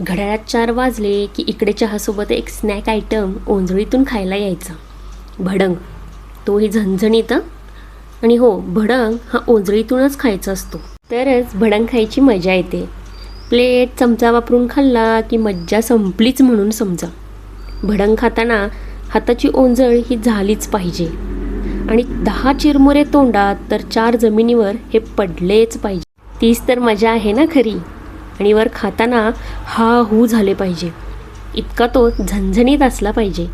घड्याळात चार वाजले की इकडे चहासोबत एक स्नॅक आयटम ओंजळीतून खायला यायचा. भडंग. तोही झणझणीत आणि हो भडंग हा ओंजळीतूनच खायचा असतो. तरच भडंग खायची मजा येते. प्लेट चमचा वापरून खाल्ला की मज्जा संपलीच म्हणून समजा. भडंग खाताना हाताची ओंजळ ही झालीच पाहिजे. आणि दहा चिरमुरे तोंडात तर चार जमिनीवर हे पडलेच पाहिजे. तीच तर मजा आहे ना खरी? आणि वर खाताना हा हू झाले पाहिजे. इतका तो झणझणीत असला पाहिजे.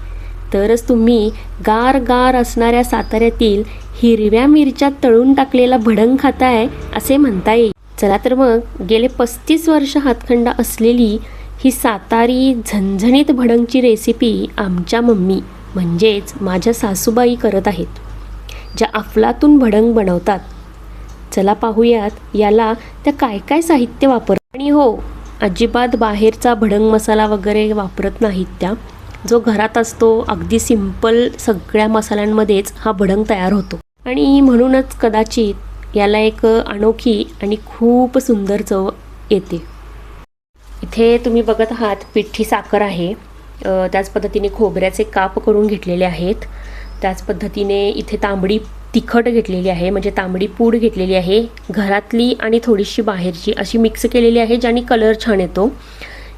तरच तुम्ही गार गार असणाऱ्या साताऱ्यातील हिरव्या मिरच्या तळून टाकलेला भडंग खाताय असे म्हणता येईल. चला तर मग गेले पस्तीस वर्ष हातखंडा असलेली ही सातारी झणझणीत भडंगची रेसिपी आमच्या मम्मी म्हणजेच माझ्या सासूबाई करत आहेत. ज्या अफलातून भडंग बनवतात. चला पाहूयात याला त्या काय काय साहित्य वापर आणि हो अजिबात बाहेरचा भडंग मसाला वगैरे वापरत नाहीत त्या. जो घरात असतो अगदी सिंपल सगळ्या मसाल्यांमध्येच हा भडंग तयार होतो. आणि म्हणूनच कदाचित याला एक अनोखी आणि खूप सुंदर चव येते. इथे तुम्ही बघत आहात पिठी साखर आहे. त्याच पद्धतीने खोबऱ्याचे काप करून घेतलेले आहेत. त्याच पद्धतीने इथे तांबडी तिखट घेतलेली आहे म्हणजे तांबडी पूड घेतलेली आहे घरातली आणि थोडीशी बाहेरची अशी मिक्स केलेली आहे ज्याने कलर छान येतो.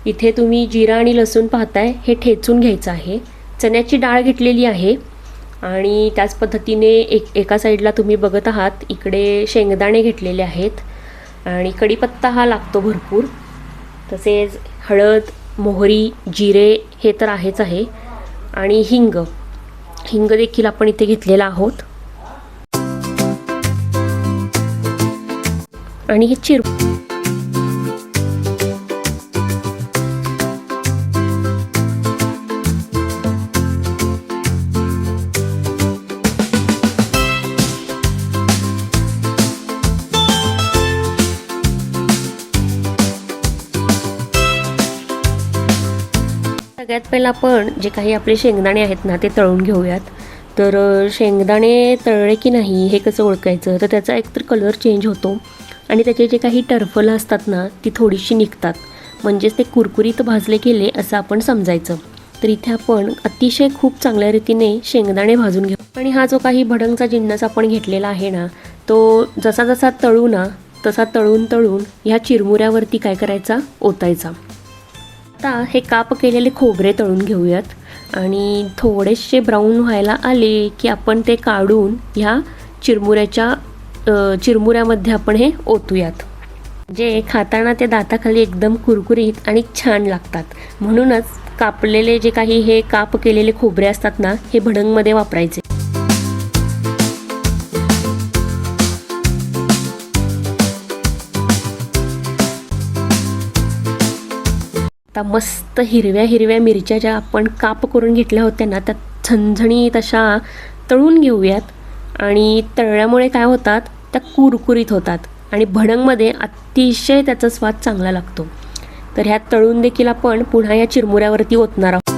इथे तुम्ही जिरा आणि लसूण पाहताय हे ठेचून घ्यायचं आहे. चण्याची डाळ घेतलेली आहे आणि त्याच पद्धतीने एक एका साईडला तुम्ही बघत आहात इकडे शेंगदाणे घेतलेले आहेत आणि कढीपत्ता हा लागतो भरपूर. तसेच हळद मोहरी जिरे हे तर आहेच आहे आणि हिंग. हिंग देखील आपण इथे घेतलेला आहोत. आणि हे चिर. सगळ्यात पहिला आपण जे काही आपले शेंगदाणे आहेत ना ते तळून घेऊयात. तर शेंगदाणे तळले की नाही हे कसं ओळखायचं? तर त्याचा एकतर कलर चेंज होतो. आणि त्याचे जे काही टरफलं असतात ना ती थोडीशी निघतात. म्हणजेच ते कुरकुरीत भाजले गेले असं आपण समजायचं. तर इथे आपण अतिशय खूप चांगल्या रीतीने शेंगदाणे भाजून घेऊ. आणि हा जो काही भडंगचा जिन्नस आपण घेतलेला आहे ना तो जसा जसा तळू ना तसा तळून तळून ह्या चिरमुऱ्यावरती काय करायचा? ओतायचा. आता हे काप केलेले खोबरे तळून घेऊयात. आणि थोडेसे ब्राऊन व्हायला आले की आपण ते काढून ह्या चिरमुऱ्याच्या चिरमुऱ्यामध्ये आपण हे ओतूयात. जे खाताना ते दाताखाली एकदम कुरकुरीत आणि छान लागतात. म्हणूनच कापलेले जे काही हे काप केलेले खोबरे असतात ना हे भडंगमध्ये वापरायचे. आता मस्त हिरव्या हिरव्या मिरच्या ज्या आपण काप करून घेतल्या होत्या ना त्या झणझणीत अशा तळून घेऊयात. आणि तळल्यामुळे काय होतात? त्या कुरकुरीत होतात. आणि भडंगमध्ये अतिशय त्याचा स्वाद चांगला लागतो. तर ह्या तळून देखील आपण पुन्हा या चिरमुऱ्यावरती ओतणार आहोत.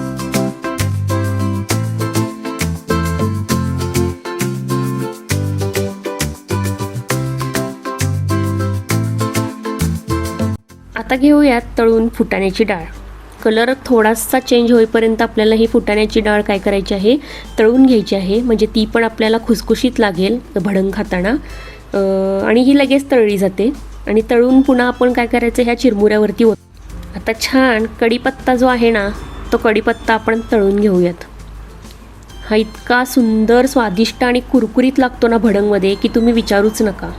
आता घेऊयात तळून फुटाण्याची डाळ. कलर थोडासा चेंज होईपर्यंत आपल्याला ही फुटाण्याची डाळ काय करायची आहे? तळून घ्यायची आहे. म्हणजे ती पण आपल्याला खुसखुशीत लागेल भडंग खाताना. आणि ही लगेच तळली जाते. आणि तळून पुन्हा आपण काय करायचं? ह्या चिरमुऱ्यावरती होत आता छान कढीपत्ता जो आहे ना तो कढीपत्ता आपण तळून घेऊयात. हा इतका सुंदर स्वादिष्ट आणि कुरकुरीत लागतो ना भडंगमध्ये की तुम्ही विचारूच नका.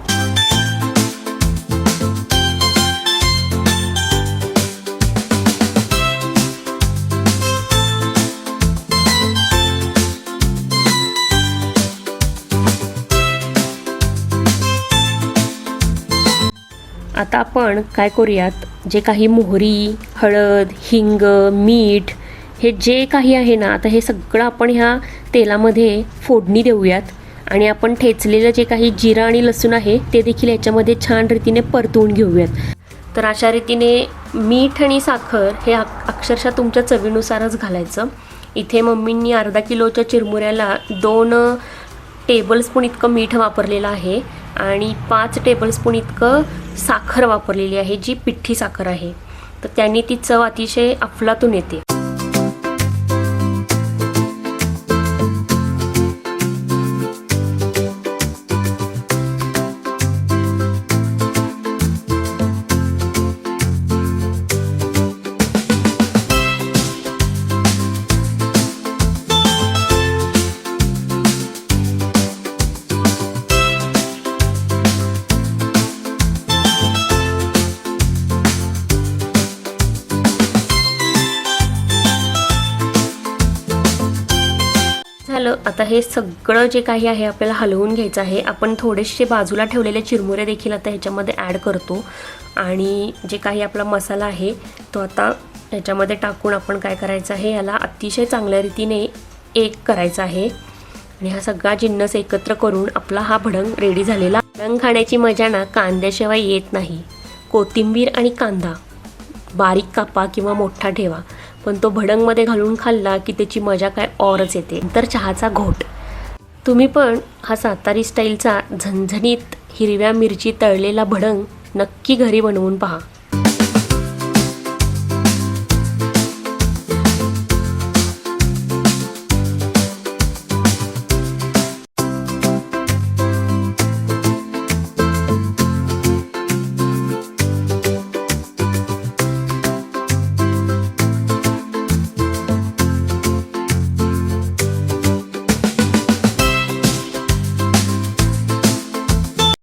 आता आपण काय करूयात? जे काही मोहरी हळद हिंग मीठ हे जे काही आहे ना आता हे सगळं आपण ह्या तेलामध्ये फोडणी देऊयात. आणि आपण ठेचलेलं जे काही जिरा आणि लसूण आहे ते देखील याच्यामध्ये छान रीतीने परतवून घेऊयात. तर अशा रीतीने मीठ आणि साखर हे अक्षरशः तुमच्या चवीनुसारच घालायचं. इथे मम्मींनी अर्धा किलोच्या चिरमुऱ्याला दोन टेबलस्पून इतकं मीठ वापरलेलं आहे. आणि पाच टेबलस्पून इतकं साखर वापरलेली आहे जी पिठ्ठी साखर आहे. तर त्याने ती चव अतिशय अफलातून येते. झालं आता हे सगळं जे काही आहे आपल्याला हलवून घ्यायचं आहे. आपण थोडेसे बाजूला ठेवलेले चिरमुरे देखील आता ह्याच्यामध्ये ॲड करतो. आणि जे काही आपला मसाला आहे तो आता ह्याच्यामध्ये टाकून आपण काय करायचं आहे याला अतिशय चांगल्या रीतीने एक करायचं आहे. आणि हा सगळा जिन्नस एकत्र करून आपला हा भडंग रेडी झालेला. भडंग खाण्याची मजा ना कांद्याशिवाय येत नाही. कोथिंबीर आणि कांदा. बारीक कापा किंवा मोठा ठेवा. पण तो भडंगमध्ये घालून खाल्ला की त्याची मजा काय औरच येते. तर चहाचा घोट. तुम्ही पण हा सातारी स्टाईलचा झणझणीत हिरव्या मिरची तळलेला भडंग नक्की घरी बनवून पहा.